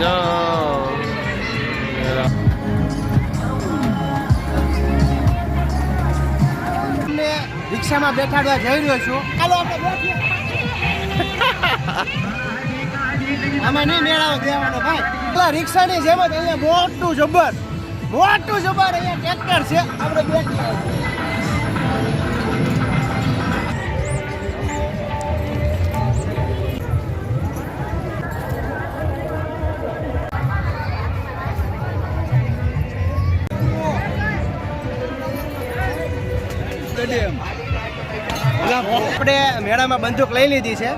જાઓ. તમને રિક્ષામાં બેઠાડવા જઈ રહ્યો છું ચાલો આપણે બેસીએ. આમાં નહીં મેળાવો દેવાનો ભાઈ. પેલા રિક્ષાની જેમ જ અહીંયા મોટું જબર મોટું જબર અહીંયા ટ્રેક્ટર છે. આપણે બેઠી આપણે મેળામાં બંદૂક લઈ લીધી છે.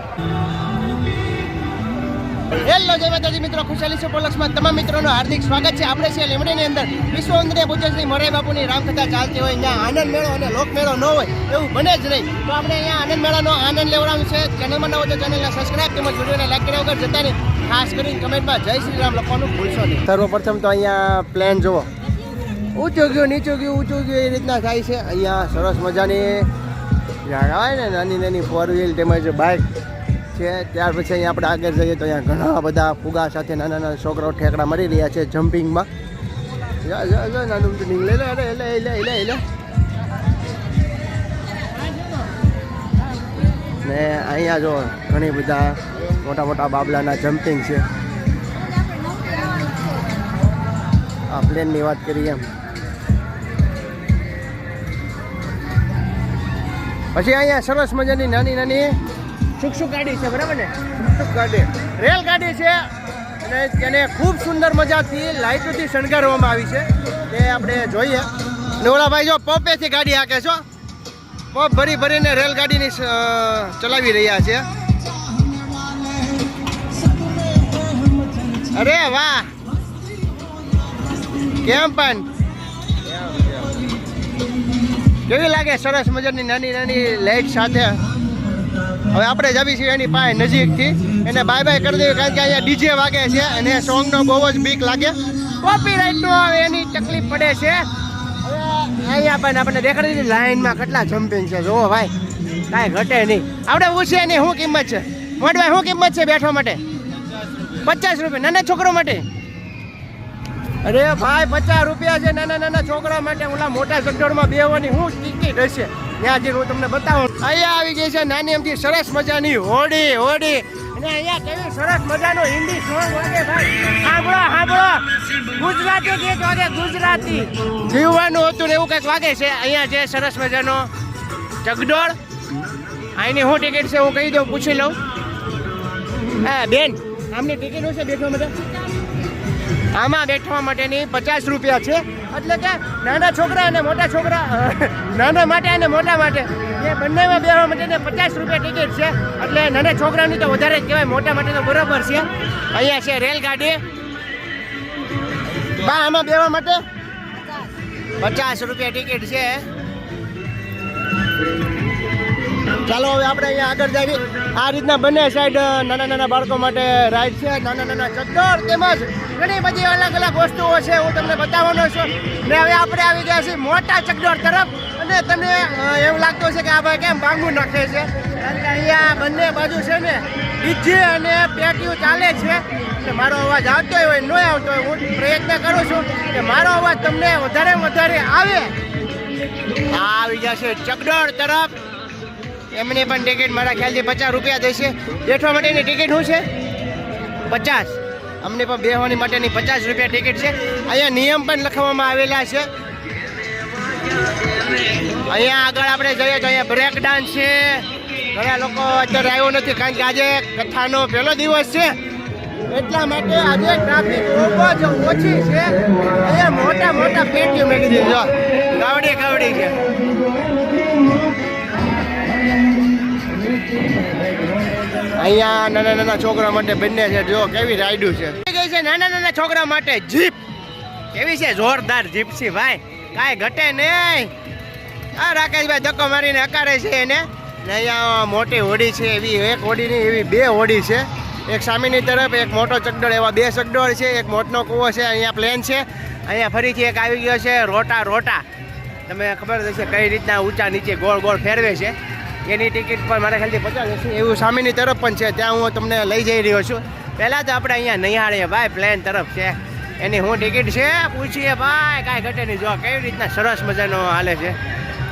હેલો, જય માતાજી. મિત્રો, ખુશાલી છે પોલક્સમાં તમામ મિત્રોનું હાર્દિક સ્વાગત છે. આપણે છે લીમડીની અંદર વિશ્વ અંદરે પૂજ્ય શ્રી મોરારી બાપુની રામકથા ચાલતી હોય અહીંયા આનંદ મેળો અને લોક મેળો ન હોય એવું બને જ નહીં. તો આપણે અહીંયા આનંદ મેળાનો આનંદ લેવડાવવાનું છે. ચેનલમાં નવો તો ચેનલને સબસ્ક્રાઇબ તેમજ વિડીયોને લાઈક કર્યા વગર જતા નહીં ખાસ કરીને કમેન્ટમાં જય શ્રી રામ લખવાનું ભૂલશો નહીં. સર્વપ્રથમ તો અહીંયા પ્લેન જુઓ. ઊંચું ગયું, નીચું ગયું, ઊંચું ગયું, એ રીતના થાય છે. અહીંયા સરસ મજાની આવે ને નાની નાની ફોર વ્હીલ તેમજ બાઇક છે. ત્યાર પછી અહીંયા આપણે આગળ જઈએ તો અહીંયા ઘણા બધા ફુગા સાથે નાના નાના છોકરાઓ ઠેકડા મરી રહ્યા છે જમ્પિંગમાં. જા જા જા, નાનું ટ્રેનિંગ લે લે લે લે લે લે લે. ને અહીંયા જો ઘણી બધા મોટા મોટા બાબલાના જમ્પિંગ છે. આ પ્લેનની વાત કરીએ એમ. પછી અહીંયા સરસ મજાની નાની નાની સુખ ગાડી છે, બરાબર ને? સુખ ગાડી. રેલગાડી છે અને તેને ખૂબ સુંદર મજાથી લાઇટોથી શણગારવામાં આવી છે. તે આપણે જોઈએ. ને જો પંપેથી ગાડી હાકે છો પંપ ભરી ભરીને રેલગાડીની ચલાવી રહ્યા છે. અરે વાહ! કેમ પણ? કેવી લાગે? સરસ મજાની નાની નાની લાઈટ સાથે? હવે આપણે જવી છીએ એની પાસે નજીકથી. એને બાય બાય કરી દેવી કારણ કે અહીંયા ડીજે વાગે છે અને સોંગનો બહુ જ બીક લાગે. કોપીરાઇટનો હવે એની તકલીફ પડે છે. અહીંયા પણ આપણે દેખાડી દીધી લાઈનમાં કેટલા જમ્પિંગ છે. જોવો ભાઈ, કાંઈ ઘટે નહીં. આપણે પૂછીએ નહીં, શું કિંમત છે? મોટભાઈ, શું કિંમત છે બેઠવા માટે? પચાસ રૂપિયા, નાના છોકરો માટે? અરે ભાઈ, પચાસ રૂપિયા છે નાના નાના છોકરા માટે. ઓલા મોટા સેક્ટરમાં બેવાની હું ટિકિટ હશે. ત્યાં જઈને હું તમને બતાવું. અહીંયા આવી ગઈ છે નાની એમથી સરસ મજાની હોડી હોડી અને અહીંયા કેવી સરસ મજાનો હિન્દી સોંગ વાગે ભાઈ. સાંભળો સાંભળો ગુજરાતી ગીત વાગે ગુજરાતી. જીવવાનું હતું ને એવું કંઈક વાગે છે અહીંયા જે સરસ મજાનો ચગડોળ અહીંની શું ટિકિટ છે હું કહી દઉં, પૂછી લઉં. હા, બેન, આમની ટિકિટ છે બેઠવા માટે? આમાં બેઠવા માટેની પચાસ રૂપિયા છે. એટલે કે નાના છોકરા અને મોટા છોકરા નાના માટે અને મોટા માટે. એ બંનેમાં બેસવા માટેને પચાસ રૂપિયા ટિકિટ છે. એટલે નાના છોકરાની તો વધારે જ કહેવાય, મોટા માટે તો બરોબર છે. અહીંયા છે રેલગાડી. બા, આમાં બેવા માટે? પચાસ રૂપિયા ટિકિટ છે. ચાલો, હવે આપણે અહીંયા આગળ જઈએ. આ રીતના બંને સાઈડ નાના નાના બાળકો માટે રાઈડ છે. નાના નાના ચક્કર તેમજ ઘણી બધી અલગ અલગ વસ્તુઓ છે, હું તમને બતાવવાનો છું. ને હવે આપણે આવી ગયા છીએ મોટા ચકડોળ તરફ. અને તમને એવું લાગતું છે કે આ ભાઈ કેમ ભાંગું નાખે છે? અહીંયા બંને બાજુ છે ને ડીજે અને પેટીઓ ચાલે છે. એટલે મારો અવાજ આવતો હોય, ન આવતો હોય, હું પ્રયત્ન કરું છું કે મારો અવાજ તમને વધારે વધારે આવે. આવી જશે ચકડોળ તરફ. એમને પણ ટિકિટ મારા ખ્યાલથી પચાસ રૂપિયા દેશે. બેઠવા માટેની ટિકિટ શું છે? પચાસ. અમને પણ બેહવાની માટેની પચાસ રૂપિયા ટિકિટ છે. અહીંયા નિયમ પણ લખવામાં આવેલા છે. અહીંયા આગળ આપણે જઈએ તો અહીંયા બ્રેક ડાન્સ છે. ઘણા લોકો અત્યારે આવ્યો નથી કારણ કે આજે કથાનો પહેલો દિવસ છે. એટલા માટે આજે ટ્રાફિક ખૂબ જ ઓછી છે. અહીંયા મોટા મોટા પેટીઓ મેળવી દીધી. જો, ગાવડી ગાવડી છે અહીંયા નાના નાના છોકરા માટે બંને છે. જો, કેવી રાઈડું છે. ગઈ છે નાના નાના છોકરા માટે જીપ. કેવી છે? જોરદાર જીપ છે ભાઈ. કાંઈ ઘટે નહીં. આ રાકેશભાઈ ધક્કો મારીને હકારે છે એને. ને અહીંયા મોટી હોડી છે, એવી એક હોડી નહીં, એવી બે હોડી છે. એક સામેની તરફ એક મોટો ચકડોળ એવા બે ચકડોળ છે. એક મોટનો કૂવો છે, અહીંયા પ્લેન છે. અહીંયા ફરીથી એક આવી ગયો છે, રોટા રોટા. તમે ખબર હશે કઈ રીતના ઊંચા નીચે ગોળ ગોળ ફેરવે છે. એની ટિકિટ પણ મારા ખ્યાલથી પચાસ હશે. એવું સામેની તરફ પણ છે, ત્યાં હું તમને લઈ જઈ રહ્યો છું. પહેલાં તો આપણે અહીંયા નિહાળીએ, ભાઈ, પ્લેન તરફ છે. એની હું ટિકિટ છે? પૂછીએ ભાઈ, કાંઈ ઘટે નહીં. જો, કેવી રીતના સરસ મજાનો હાલે છે.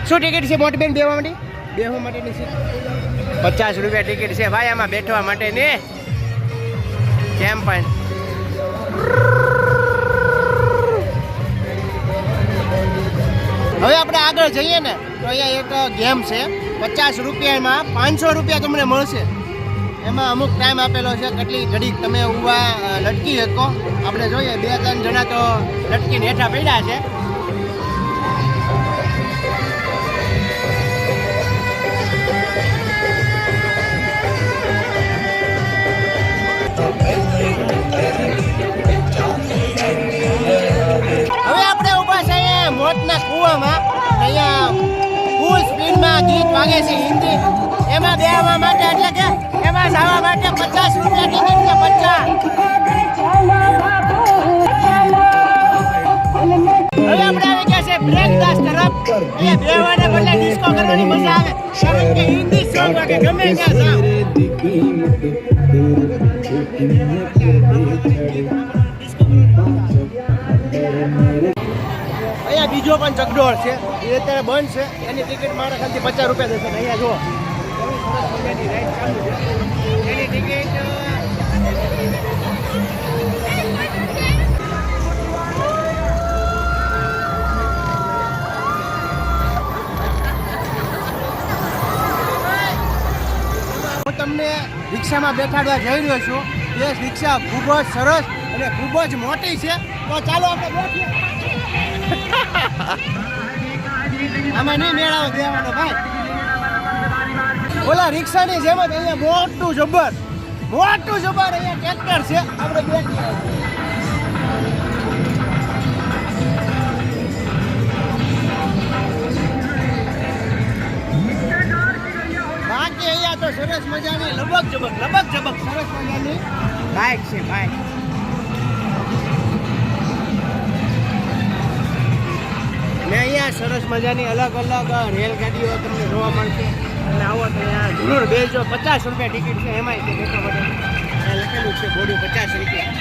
શું ટિકિટ છે મોટી બેન બેવા માટે? બેવા માટેની છે. પચાસ રૂપિયા ટિકિટ છે ભાઈ, આમાં બેઠવા માટેની કેમ પણ? હવે આપણે આગળ જઈએ ને, તો અહીંયા એક ગેમ છે. પચાસ રૂપિયામાં પાંચસો રૂપિયા તમને મળશે. એમાં અમુક ટાઈમ આપેલો છે. કેટલી ઘડીક તમે ઊભા લટકી શકો. આપણે જોઈએ, બે ત્રણ જણા તો લટકીને હેઠા પડ્યા છે. હવે આપણે ઊભા છે અહીંયા મોતના કૂવામાં. અહીંયા ફૂલ સ્પીડમાં ગીત વાગે છે હિન્દી. એમાં બેહવા માટે એટલે કે એમાં આવા માટે પચાસ રૂપિયા ટિકિટ છે પચાસ? કે હિન્દી સોંગ વાગે, ગમે અહીંયા બીજો પણ ચકડોળ છે. એ અત્યારે બંધ છે. એની ટિકિટ મારા ખાલી પચાસ રૂપિયા થશે. અહીંયા જુઓ. તમને રિક્ષામાં બેઠાડવા જઈ રહ્યો છું. એ રિક્ષા ખૂબ જ સરસ અને ખૂબ જ મોટી છે. તો ચાલો આપણે બેસીએ. આમાં નહીં મેળાવો દેવાનો ભાઈ. ઓલા રિક્ષાની જેમ જ અહીંયા મોટું જબર મોટું જબર અહીંયા ટ્રેક્ટર છે. આપણે બેસીએ બાકી અહીંયા તો સરસ મજાની લબક જબક સરસ મજાની બાઇક છે બાઇક ને અહીંયા સરસ મજાની અલગ અલગ રેલગાડીઓ તમને જોવા મળશે. આવો તો અહીંયા જરૂર બેજો, પચાસ રૂપિયા ટિકિટ છે એમાંય તે બેઠા માટે. લખેલું છે બોડી પચાસ રૂપિયા.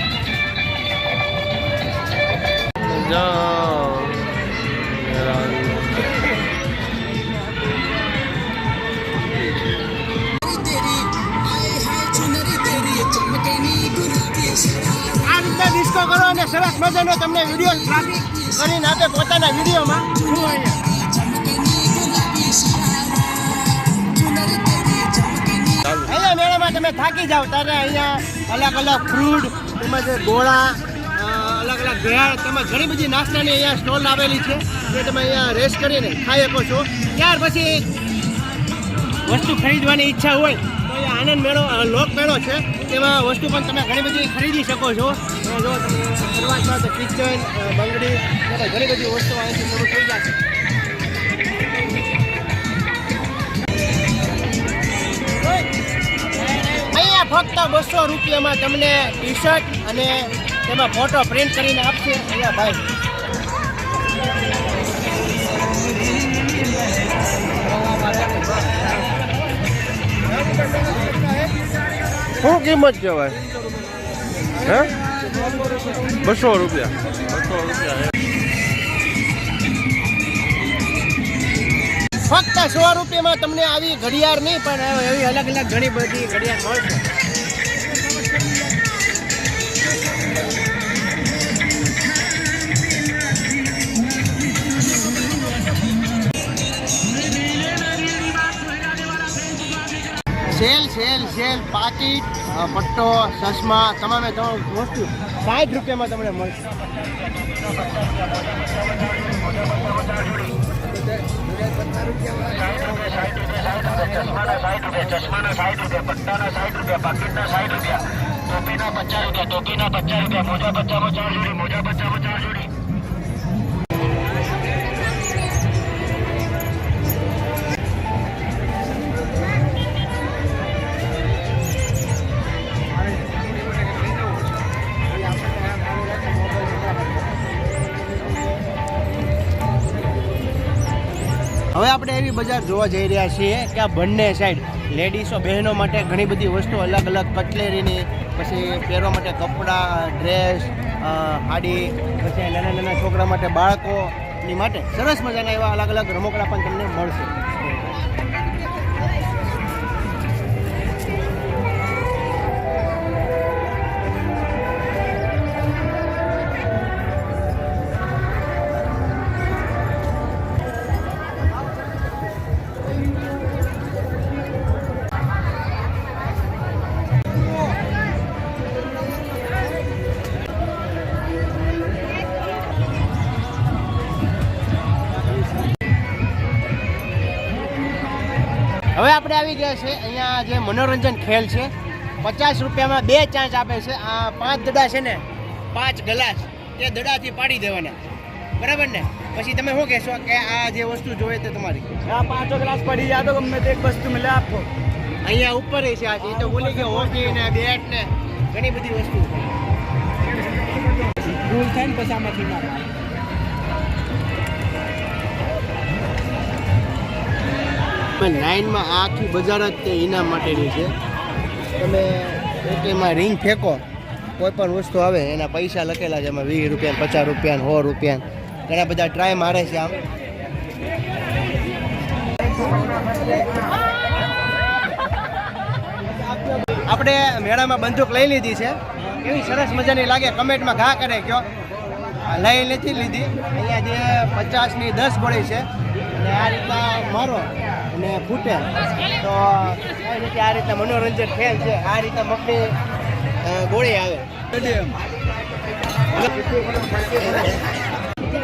આ રીતના ડિસ્કો કરો અને સરસ મજાનો તમને વીડિયો કરીને આપે પોતાના વિડીયોમાં અહીંયા અહીંયા મેળામાં તમે થાકી જાઓ. ત્યારે અહીંયા અલગ અલગ ફ્રૂટ તેમજ ગોળા અલગ અલગ ભેળ તેમજ ઘણી બધી નાસ્તાની અહીંયા સ્ટોલ આવેલી છે, જે તમે અહીંયા રેસ્ટ કરીને ખાઈ શકો છો. ત્યાર પછી વસ્તુ ખરીદવાની ઈચ્છા હોય, તો અહીંયા આનંદ મેળો લોક મેળો છે. તેમાં વસ્તુ પણ તમે ઘણી બધી ખરીદી શકો છો. જો તમે શરૂઆતમાં તો કિચન બંગડી ઘણી બધી વસ્તુઓ અહીંથી શરૂ થઈ જશે ફક્ત બસો રૂપિયામાં તમને ટી શર્ટ અને તેમાં ફોટો પ્રિન્ટ કરીને આપશે. અહીંયા ભાઈ. શું કિંમત કહેવાય? હે? બસો રૂપિયા. બસો રૂપિયા ફક્ત સો રૂપિયામાં તમને આવી ઘડિયાળ નહીં પણ એવી અલગ અલગ ઘણી બધી ઘડિયાળ મળશે. સેલ સેલ સેલ પાકીટ પટ્ટો, ચશ્મા, તમામે તમામ વસ્તુ સાઠ રૂપિયામાં તમને મળશે. ટોપીના પચાસ રૂપિયા ટોપીના પચાસ રૂપિયા, મોજા પચામાં ચાર જોડી, મોજા પચાસ ચાર જોડી. બજાર જોવા જઈ રહ્યા છીએ કે આ બંને સાઈડ લેડીઝો બહેનો માટે ઘણી બધી વસ્તુ અલગ અલગ, કટલેરીની, પછી પહેરવા માટે કપડાં ડ્રેસ હાડી, પછી નાના નાના છોકરા માટે બાળકોની માટે સરસ મજાના એવા અલગ અલગ રમકડા પણ તમને મળશે. હવે આપણે આવી ગયા છે અહીંયા જે મનોરંજન ખેલ છે પચાસ રૂપિયામાં બે ચાન્સ આપે છે. આ પાંચ દડા છે ને પાંચ ગ્લાસ તે દડાથી પાડી દેવાના. બરાબર ને? પછી તમે શું કહેશો કે આ જે વસ્તુ જોઈએ તે તમારી? આ પાંચો ગ્લાસ પડી જાય તો ગમે તે એક વસ્તુ મળે આપો. અહીંયા ઉપર છે આ છે તો બોલી કે હોકી ને બેટ ને ઘણી બધી વસ્તુ ભૂલ થાય ને પછી આમાંથી મારે લાઇનમાં આખી બજાર જ તે ઇનામ માટેની છે. તમે એમાં રિંગ ફેંકો, કોઈ પણ વસ્તુ આવે, એના પૈસા લખેલા છે, એમાં વીસ રૂપિયા પચાસ રૂપિયા સો રૂપિયા ઘણા બધા ટ્રાય મારે છે આમ. આપણે મેળામાં બંદૂક લઈ લીધી છે. એવી સરસ મજાની લાગે, કમેન્ટમાં ઘા કરે કયો. લઈ નથી લીધી. અહીંયા જે પચાસની દસ ગોળી છે. અને આ રીતના મારો. અને ફૂટે. તો આ રીતે આ રીતના મનોરંજન ખેલ છે. આ રીતના મગની ગોળી આવે.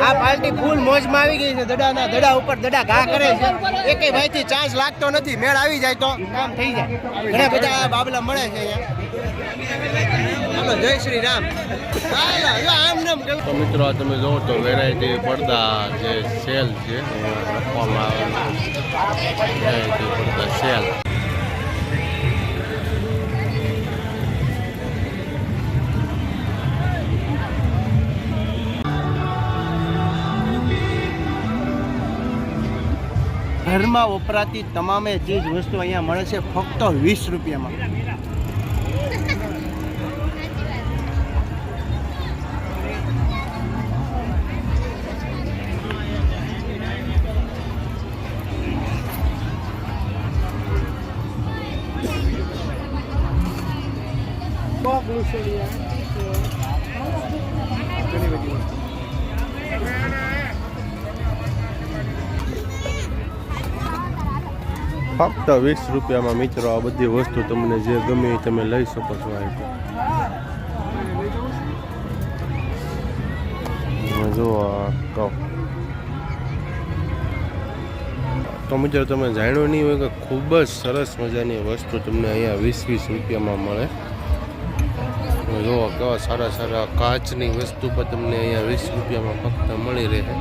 આ પાર્ટી ફૂલ મોજમાં આવી ગઈ છે. દડાના દડા ઉપર દડા ઘા કરે છે. એકેય ભાઈથી ચાન્સ લાગતો નથી. મેળ આવી જાય તો કામ થઈ જાય. ઘણા બધા બાબલા મળે છે અહીંયા. ચાલો જય શ્રી રામ. ચાલો જો આમ નામ તો મિત્રો તમે જોવો તો વેરાયટી પડદા જે સેલ છે એ આવે છે. વેરાયટી પડદા સેલ ઘરમાં વપરાતી તમામે ચીજ વસ્તુ અહીંયા મળે છે ફક્ત વીસ રૂપિયામાં. ફક્ત વીસ રૂપિયામાં મિત્રો આ બધી વસ્તુ તમને જે ગમે એ તમે લઈ શકો છો જો આ કપ તો મિત્રો તમે જાણ્યું નહીં હોય કે ખૂબ જ સરસ મજાની વસ્તુ તમને અહીંયા વીસ વીસ રૂપિયામાં મળે. જુઓ કેવા સારા સારા કાચની વસ્તુ પણ તમને અહીંયા વીસ રૂપિયામાં ફક્ત મળી રહે.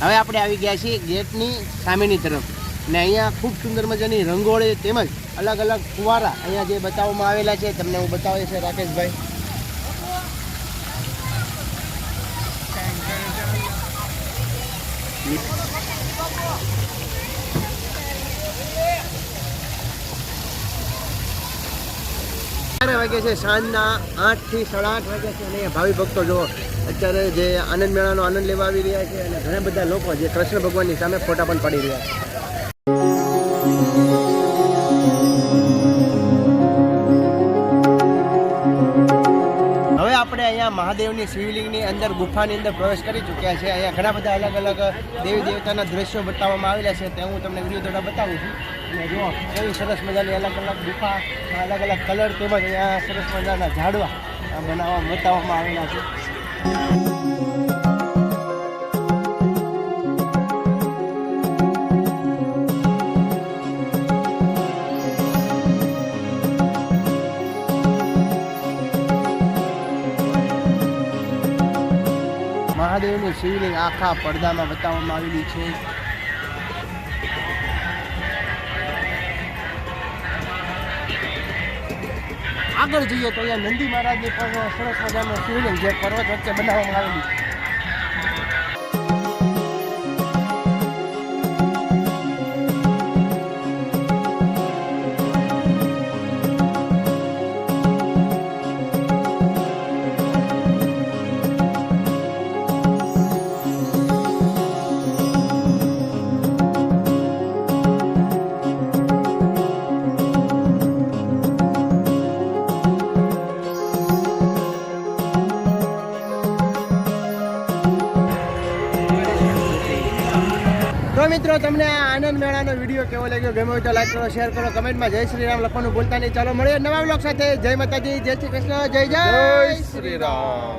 હવે આપણે આવી ગયા છીએ ગેટની સામેની તરફ. ને અહીંયા ખૂબ સુંદર મજાની રંગોળી તેમજ અલગ અલગ ફુવારા અહીંયા જે બતાવવામાં આવેલા છે, તમને હું બતાવે છે રાકેશભાઈ. ક્યારે વાગે છે, સાંજના આઠથી સાડા આઠ વાગે છે અને ભાવિ ભક્તો જો અત્યારે જે આનંદ મેળાનો આનંદ લેવા આવી રહ્યા છે અને ઘણા બધા લોકો જે કૃષ્ણ ભગવાનની સામે ફોટા પણ પડી રહ્યા છે. આપણે અહીંયા મહાદેવની શિવલિંગની અંદર ગુફાની અંદર પ્રવેશ કરી ચૂક્યા છે. અહીંયા ઘણા બધા અલગ અલગ દેવી દેવતાના દ્રશ્યો બતાવવામાં આવેલા છે. તે હું તમને વીડિયો દ્વારા બતાવું છું. અને સરસ મજાની અલગ અલગ ગુફા, અલગ અલગ કલર તેમજ અહીંયા સરસ મજાના ઝાડવા બનાવવા, બતાવવામાં આવેલા છે. મહાદેવની શિવલિંગ આખા પડદામાં બતાવવામાં આવેલી છે. આગળ જઈએ તો અહીંયા નંદી મહારાજની પણ સરસ મજાનો શિવલિંગ જે પર્વત વચ્ચે બનાવવામાં આવેલું તમને આનંદ મેળાનો વીડિયો કેવો લાગ્યો? ગમ્યો હોય તો લાઈક કરો શેર કરો કમેન્ટમાં જય શ્રી રામ લખવાનું ભૂલતા નહીં. ચાલો, મળીએ નવા બ્લોગ સાથે. જય માતાજી, જય શ્રી કૃષ્ણ જય જય શ્રી રામ.